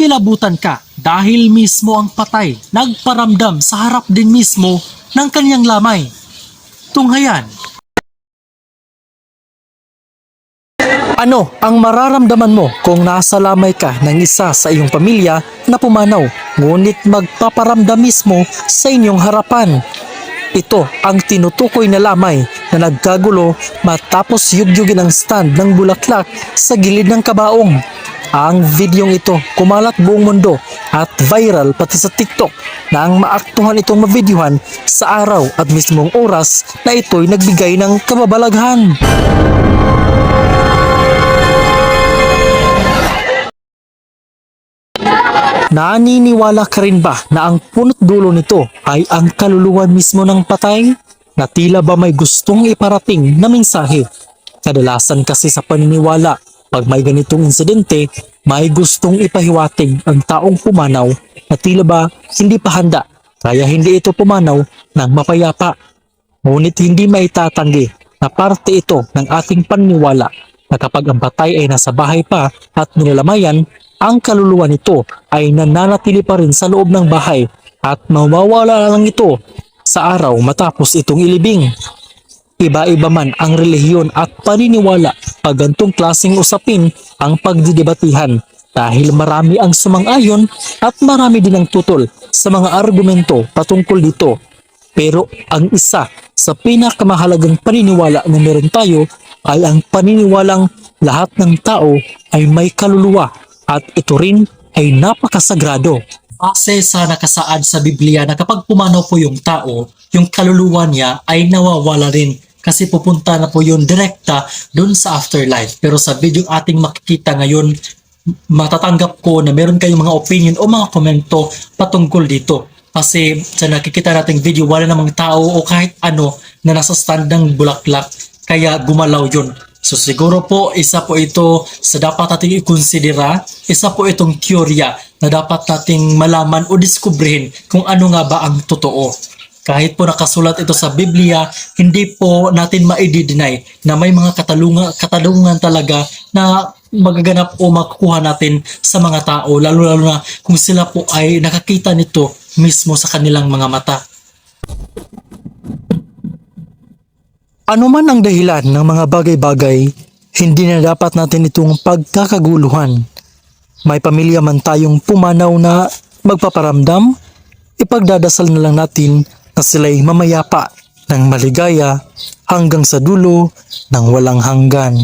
kilabutan ka dahil mismo ang patay nagparamdam sa harap din mismo ng kanyang lamay. Tunghayan. Ano ang mararamdaman mo kung nasa lamay ka ng isa sa iyong pamilya na pumanaw ngunit magpaparamdam mismo sa inyong harapan? Ito ang tinutukoy na lamay na nagkagulo matapos yugyugin ang stand ng bulaklak sa gilid ng kabaong. Ang videong ito kumalat buong mundo at viral pati sa TikTok na ang maaktuhan itong mavideohan sa araw at mismong oras na ito'y nagbigay ng kababalaghan. Naniniwala ka rin ba na ang punot dulo nito ay ang kaluluwa mismo ng patay? Na tila ba may gustong iparating na mensahe? Kadalasan kasi sa paniniwala, pag may ganitong insidente, may gustong ipahiwatig ang taong pumanaw na tila ba hindi pa handa, kaya hindi ito pumanaw ng mapayapa. Ngunit hindi maitatanggi na parte ito ng ating paniniwala na kapag ang patay ay nasa bahay pa at nilalamayan, ang kaluluwa nito ay nananatili pa rin sa loob ng bahay at mawawala lang ito sa araw matapos itong ilibing. Iba-iba man ang relihiyon at paniniwala pag gantong klaseng usapin ang pagdidebatihan dahil marami ang sumang-ayon at marami din ang tutol sa mga argumento patungkol dito. Pero ang isa sa pinakamahalagang paniniwala na meron tayo ay ang paniniwalang lahat ng tao ay may kaluluwa at ito rin ay napakasagrado. Base sa nakasaad sa Biblia na kapag pumanaw po yung tao, yung kaluluwa niya ay nawawala rin kasi pupunta na po yun direkta dun sa afterlife. Pero sa video ating makikita ngayon, matatanggap ko na meron kayong mga opinion o mga komento patungkol dito. Kasi sa nakikita nating video, wala namang tao o kahit ano na nasa stand ng bulaklak kaya gumalaw yun. So siguro po isa po ito sa dapat nating ikonsidera, isa po itong teorya na dapat nating malaman o diskubrihin kung ano nga ba ang totoo. Kahit po nakasulat ito sa Biblia, hindi po natin ma-deny na may mga katalungan, katalungan talaga na magaganap o makukuha natin sa mga tao, lalo-lalo na kung sila po ay nakakita nito mismo sa kanilang mga mata. Ano man ang dahilan ng mga bagay-bagay, hindi na dapat natin itong pagkakaguluhan. May pamilya man tayong pumanaw na magpaparamdam, ipagdadasal na lang natin na sila'y mamayapa ng maligaya hanggang sa dulo ng walang hanggan.